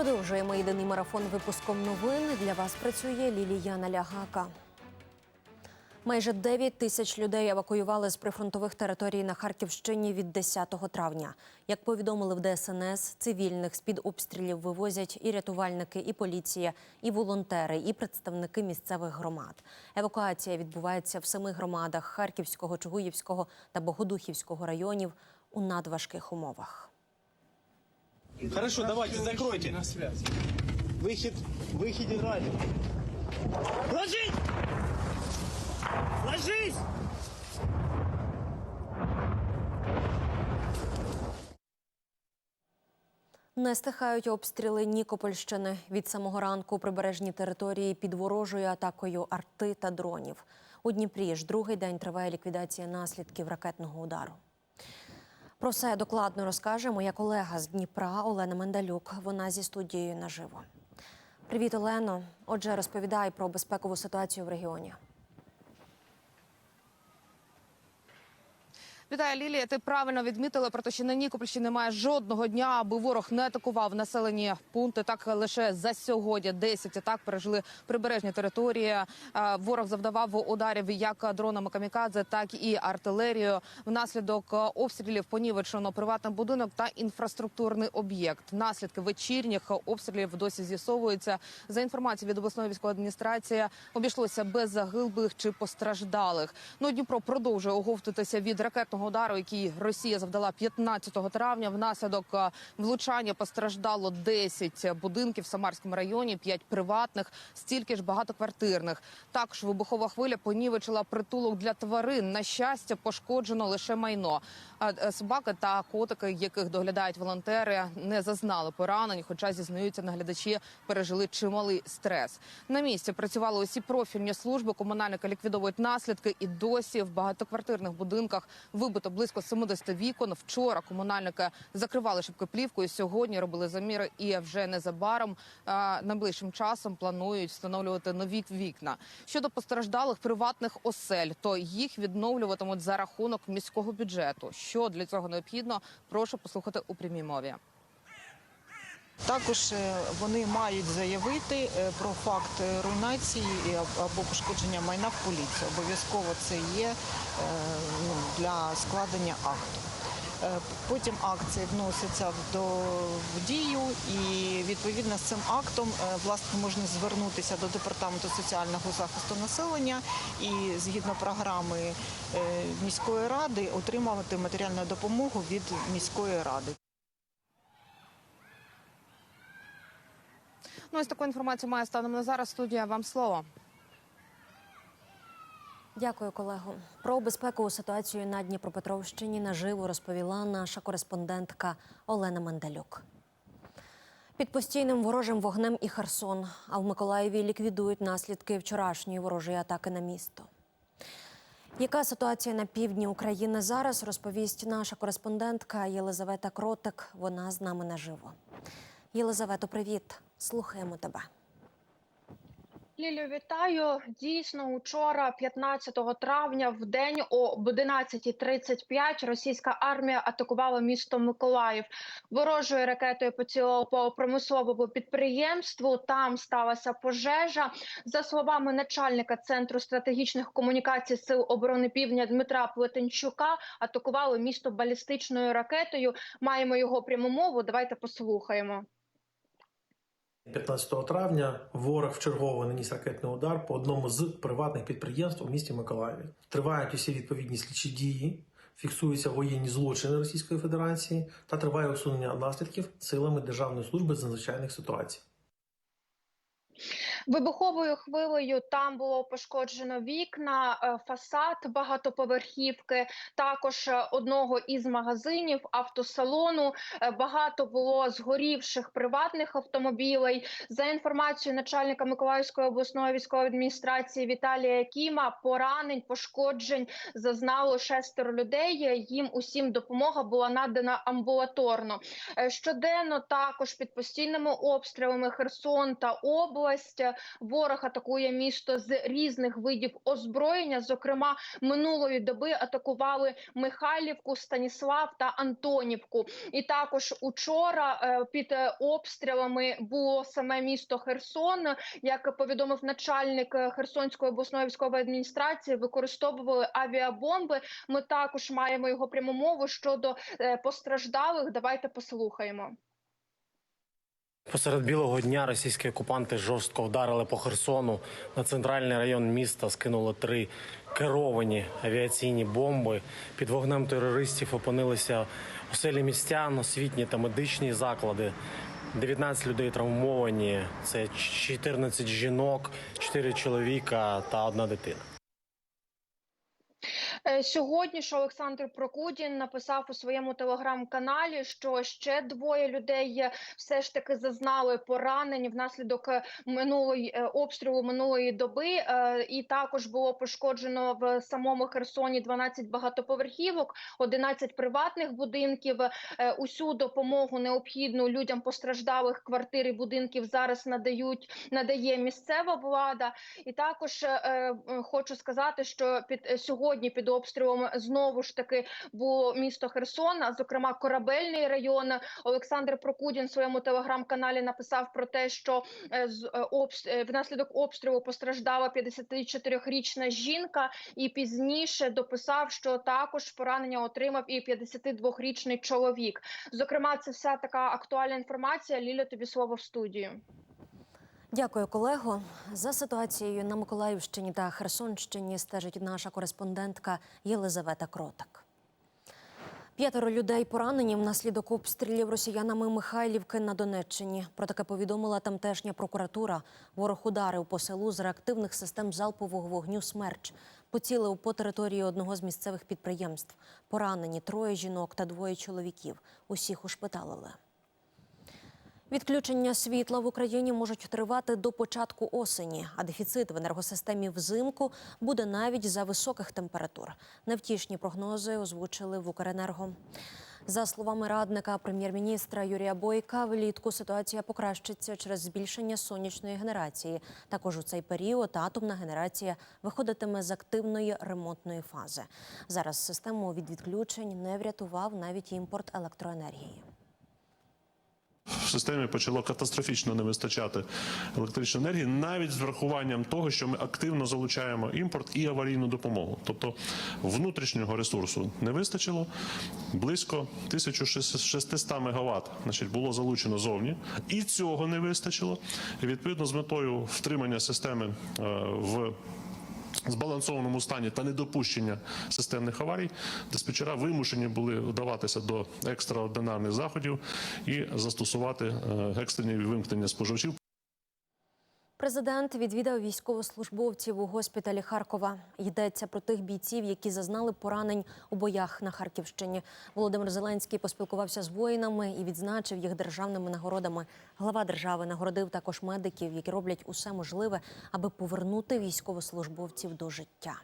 Продовжуємо єдиний марафон випуском новин. Для вас працює Лілія Налягака. Майже 9 тисяч людей евакуювали з прифронтових територій на Харківщині від 10 травня. Як повідомили в ДСНС, цивільних з під обстрілів вивозять і рятувальники, і поліція, і волонтери, і представники місцевих громад. Евакуація відбувається в семи громадах Харківського, Чугуївського та Богодухівського районів у надважких умовах. Хорошо, давайте, закройте. На связь. Выход, выходе ранен. Ложись! Ложись! Не стихають обстріли Нікопольщини. Від самого ранку прибережні території під ворожою атакою арти та дронів. У Дніпрі ж другий день триває ліквідація наслідків ракетного удару. Про все докладно розкаже моя колега з Дніпра Олена Мендалюк. Вона зі студією наживо. Привіт, Олено. Отже, розповідай про безпекову ситуацію в регіоні. Вітаю, Лілія. Ти правильно відмітила про те, що на Нікопольщині немає жодного дня, аби ворог не атакував населені пункти. Так лише за сьогодні 10 атак пережили прибережні території. Е, Ворог завдавав ударів як дронами камікадзе, так і артилерією. Внаслідок е, обстрілів понівечено приватний будинок та інфраструктурний об'єкт. Наслідки вечірніх обстрілів досі з'ясовуються. За інформацією від обласної військової адміністрації, обійшлося без загиблих чи постраждалих. Ну Дніпро продовжує оговтуватися від ракетного удару, який Росія завдала 15 травня. Внаслідок е, влучання постраждало 10 будинків в Самарському районі, 5 приватних, стільки ж багатоквартирних. Також вибухова хвиля понівечила притулок для тварин. На щастя, пошкоджено лише майно. Е, Собаки та котики, яких доглядають волонтери, не зазнали поранень, хоча зізнаються наглядачі, пережили чималий стрес. На місці працювали усі профільні служби. Комунальники ліквідовують наслідки, і досі в багатоквартирних будинках вибито близько 70 вікон. Вчора комунальники закривали шибки плівкою. Сьогодні робили заміри, і вже незабаром е, найближчим часом планують встановлювати нові вікна. Щодо постраждалих приватних осель, то їх відновлюватимуть за рахунок міського бюджету. Що для цього необхідно? Прошу послухати у прямій мові. Також е, вони мають заявити е, про факт е, руйнації або пошкодження майна в поліцію. Обов'язково це є ну, для складення акту. Потім акт цей вноситься в- дію, і відповідно з цим актом власне можна звернутися до департаменту соціального захисту населення і згідно програми міської ради отримувати матеріальну допомогу від міської ради. Ну ось таку інформацію має станом на зараз. Студія вам слово. Дякую, колего. Про безпекову ситуацію на Дніпропетровщині наживо розповіла наша кореспондентка Олена Мендалюк. Під постійним ворожим вогнем і Херсон, а в Миколаєві ліквідують наслідки вчорашньої ворожої атаки на місто. Яка ситуація на півдні України зараз, розповість наша кореспондентка Єлизавета Кротик. Вона з нами наживо. Єлизавето, привіт! Слухаємо тебе. Лілю, вітаю. Дійсно, учора, 15 травня, в день об 11.35 російська армія атакувала місто Миколаїв. Ворожою ракетою поцілила по промисловому підприємству. Там сталася пожежа. За словами начальника центру стратегічних комунікацій сил оборони Півдня Дмитра Плетенчука, атакували місто балістичною ракетою. Маємо його пряму мову. Давайте послухаємо. 15 травня ворог вчергово наніс ракетний удар по одному з приватних підприємств у місті Миколаєві. Тривають усі відповідні слідчі дії, фіксуються воєнні злочини Російської Федерації та триває усунення наслідків силами Державної служби з надзвичайних ситуацій. Вибуховою хвилею там було пошкоджено вікна, е, фасад багатоповерхівки, також е, одного із магазинів, автосалону. Е, Багато було згорівших приватних автомобілей. За інформацією начальника Миколаївської обласної військової адміністрації Віталія Кіма, поранень, пошкоджень зазнало шестеро людей. Їм усім допомога була надана амбулаторно. Щоденно також під постійними обстрілами Херсон та область. Ворог атакує місто з різних видів озброєння. Зокрема, минулої доби атакували Михайлівку, Станіслав та Антонівку. І також учора е, під е, обстрілами було саме місто Херсон. Як повідомив начальник е, Херсонської обласної військової адміністрації, використовували авіабомби. Ми також маємо його пряму мову щодо постраждалих. Давайте послухаємо. Посеред білого дня російські окупанти жорстко вдарили по Херсону. На центральний район міста скинули три керовані авіаційні бомби. Під вогнем терористів опинилися оселі містян, освітні та медичні заклади. 19 людей травмовані. Це 14 жінок, 4 чоловіка та одна дитина. Сьогодні ж Олександр Прокудін написав у своєму телеграм-каналі, що ще двоє людей все ж таки зазнали поранень внаслідок е, минулої е, обстрілу минулої доби. Е, І також було пошкоджено в самому Херсоні 12 багатоповерхівок, 11 приватних будинків. Усю допомогу необхідну людям постраждалих квартир і будинків зараз надають надає місцева влада. І також хочу сказати, що під сьогодні під обстрілом знову ж таки було місто Херсон, а зокрема корабельний район. Олександр Прокудін в своєму телеграм-каналі написав про те, що е, з е, е, внаслідок обстрілу постраждала 54-річна жінка, і пізніше дописав, що також поранення отримав і 52-річний чоловік. Зокрема, це вся така актуальна інформація. Ліля, тобі слово в студію. Дякую, колего. За ситуацією на Миколаївщині та Херсонщині стежить наша кореспондентка Єлизавета Кротак. П'ятеро людей поранені внаслідок обстрілів росіянами Михайлівки на Донеччині. Про таке повідомила тамтешня прокуратура. Ворог ударив по селу з реактивних систем залпового вогню «Смерч». Поцілив по території одного з місцевих підприємств. Поранені троє жінок та двоє чоловіків. Усіх ушпиталили. Відключення світла в Україні можуть тривати до початку осені, а дефіцит в енергосистемі взимку буде навіть за високих температур. Невтішні прогнози озвучили в Укренерго. За словами радника прем'єр-міністра Юрія Бойка, влітку ситуація покращиться через збільшення сонячної генерації. Також у цей період атомна генерація виходитиме з активної ремонтної фази. Зараз систему від відключень не врятував навіть імпорт електроенергії. В системі почало катастрофічно не вистачати електричної енергії, навіть з врахуванням того, що ми активно залучаємо імпорт і аварійну допомогу. Тобто внутрішнього ресурсу не вистачило. Близько 1600 мегаватт значить, було залучено зовні, і цього не вистачило. І відповідно з метою втримання системи е, в збалансованому стані та недопущення системних аварій, диспетчера вимушені були вдаватися до екстраординарних заходів і застосувати е, екстрені вимкнення споживачів. Президент відвідав військовослужбовців у госпіталі Харкова. Йдеться про тих бійців, які зазнали поранень у боях на Харківщині. Володимир Зеленський поспілкувався з воїнами і відзначив їх державними нагородами. Глава держави нагородив також медиків, які роблять усе можливе, аби повернути військовослужбовців до життя.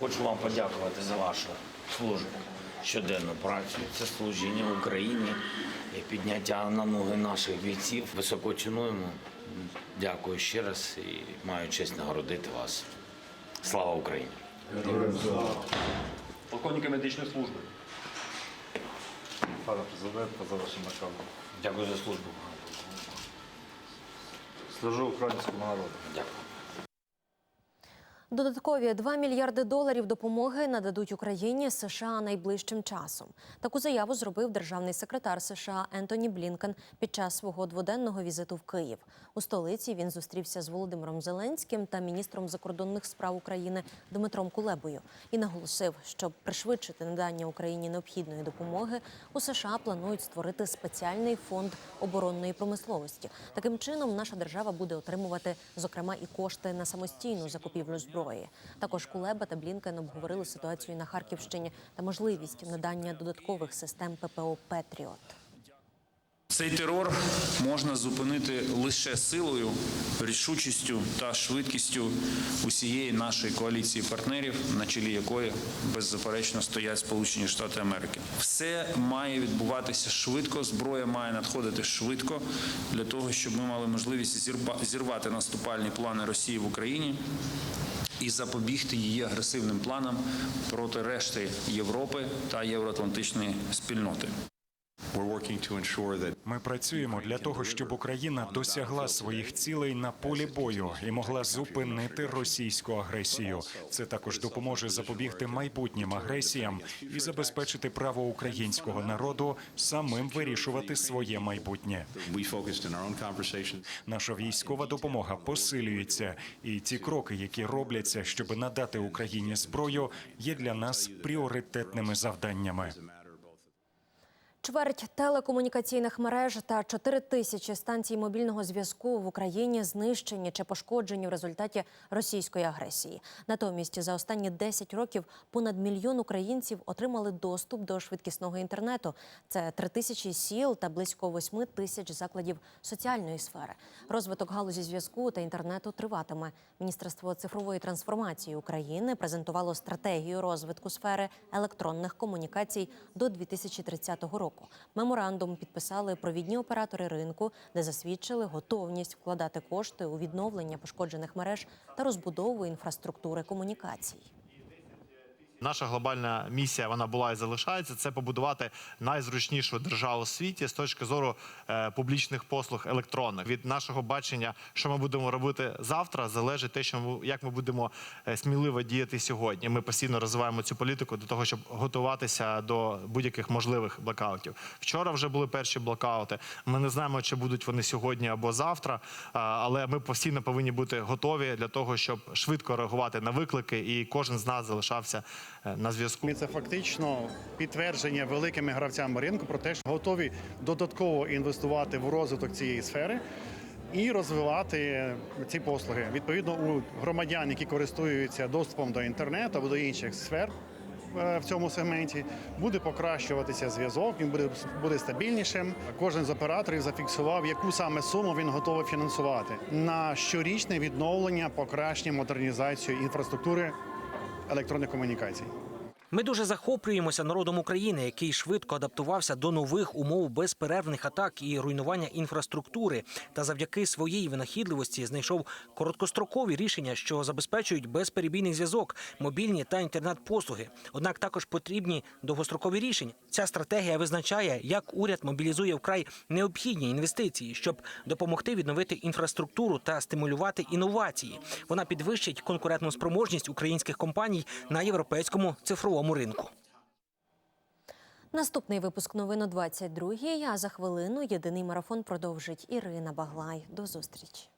Хочу вам подякувати за вашу службу, щоденну працю. Це служіння Україні і підняття на ноги наших бійців. Високо цінуємо. Дякую ще раз і маю честь нагородити вас. Слава Україні! полковника медичної служби. Пане президенте, за вашим наказом. Дякую за службу. Служу українському народу. Дякую. Додаткові 2 мільярди доларів допомоги нададуть Україні США найближчим часом. Таку заяву зробив державний секретар США Ентоні Блінкен під час свого дводенного візиту в Київ. У столиці він зустрівся з Володимиром Зеленським та міністром закордонних справ України Дмитром Кулебою і наголосив, щоб пришвидшити надання Україні необхідної допомоги, у США планують створити спеціальний фонд оборонної промисловості. Таким чином, наша держава буде отримувати зокрема і кошти на самостійну закупівлю зброї. Також Кулеба та Блінкен обговорили ситуацію на Харківщині та можливість надання додаткових систем ППО Петріот. Цей терор можна зупинити лише силою, рішучістю та швидкістю усієї нашої коаліції партнерів, на чолі якої беззаперечно стоять Сполучені Штати Америки. Все має відбуватися швидко, зброя має надходити швидко для того, щоб ми мали можливість зірвати наступальні плани Росії в Україні і запобігти її агресивним планам проти решти Європи та євроатлантичної спільноти. Ми працюємо для того, щоб Україна досягла своїх цілей на полі бою і могла зупинити російську агресію. Це також допоможе запобігти майбутнім агресіям і забезпечити право українського народу самим вирішувати своє майбутнє. Наша військова допомога посилюється, і ті кроки, які робляться, щоб надати Україні зброю, є для нас пріоритетними завданнями. Чверть телекомунікаційних мереж та 4 тисячі станцій мобільного зв'язку в Україні знищені чи пошкоджені в результаті російської агресії. Натомість за останні 10 років понад мільйон українців отримали доступ до швидкісного інтернету. Це 3 тисячі сіл та близько 8 тисяч закладів соціальної сфери. Розвиток галузі зв'язку та інтернету триватиме. Міністерство цифрової трансформації України презентувало стратегію розвитку сфери електронних комунікацій до 2030 року. Меморандум підписали провідні оператори ринку, де засвідчили готовність вкладати кошти у відновлення пошкоджених мереж та розбудову інфраструктури комунікацій. Наша глобальна місія вона була і залишається. Це побудувати найзручнішу державу у світі з точки зору е, публічних послуг електронних. Від нашого бачення, що ми будемо робити завтра, залежить те, що ми, як ми будемо е, сміливо діяти сьогодні. Ми постійно розвиваємо цю політику для того, щоб готуватися до будь-яких можливих блокаутів. Вчора вже були перші блокаути. Ми не знаємо, чи будуть вони сьогодні або завтра, але ми постійно повинні бути готові для того, щоб швидко реагувати на виклики, і кожен з нас залишався на зв'язку. Це фактично підтвердження великими гравцями ринку про те, що готові додатково інвестувати в розвиток цієї сфери. І розвивати ці послуги відповідно у громадян, які користуються доступом до інтернету або до інших сфер е, в цьому сегменті, буде покращуватися зв'язок. Він буде буде стабільнішим. Кожен з операторів зафіксував, яку саме суму він готовий фінансувати на щорічне відновлення, покращення, модернізацію інфраструктури електронних комунікацій. Ми дуже захоплюємося народом України, який швидко адаптувався до нових умов безперервних атак і руйнування інфраструктури, та завдяки своїй винахідливості знайшов короткострокові рішення, що забезпечують безперебійний зв'язок, мобільні та інтернет-послуги. Однак також потрібні довгострокові рішення. Ця стратегія визначає, як уряд мобілізує вкрай необхідні інвестиції, щоб допомогти відновити інфраструктуру та стимулювати інновації. Вона підвищить конкурентну спроможність українських компаній на європейському цифровому ринку. Наступний випуск новин о 22-й, а за хвилину єдиний марафон продовжить Ірина Баглай. До зустрічі.